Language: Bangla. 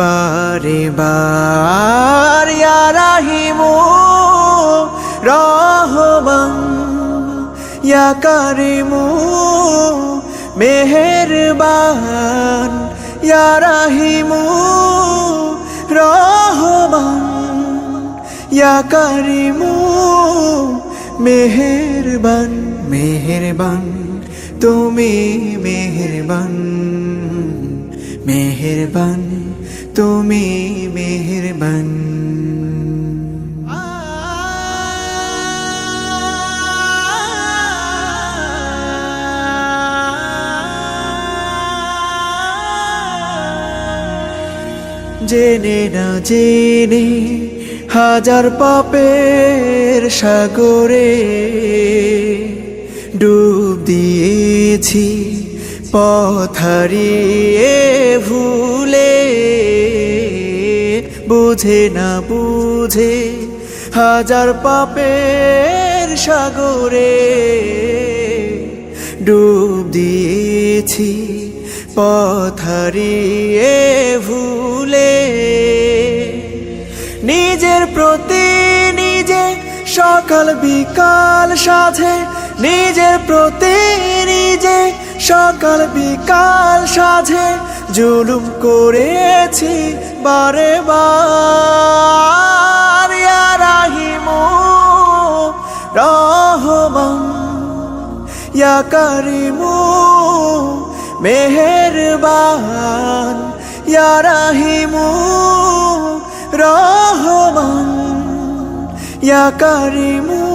বারে বার, ইয়া রাহিমু রহমান, ইয়া কারিমু মেহেরবান, ইয়া রাহিমু রহমান, ইয়া তুমি মেহেরবান মেহেরবান। তুমি মেহেরবান। জেনে না জেনে হাজার পাপের সাগরে ডুব দিয়েছি পথারিয়ে ভুলে বুঝে না বুঝে হাজার পাপের সাগরে ডুব দিয়েছি পথারিয়ে ভুলে। নিজের প্রতি নিজে সকাল বিকাল সাধে নিজের প্রতি নিজে সকাল বিকাল সাধে জুলুম করেছি বারে বার। রাহিমু রহমান ইয়া কারিমু মেহেরবান ইয়া রাহিমু রহমান ইয়া কারিমু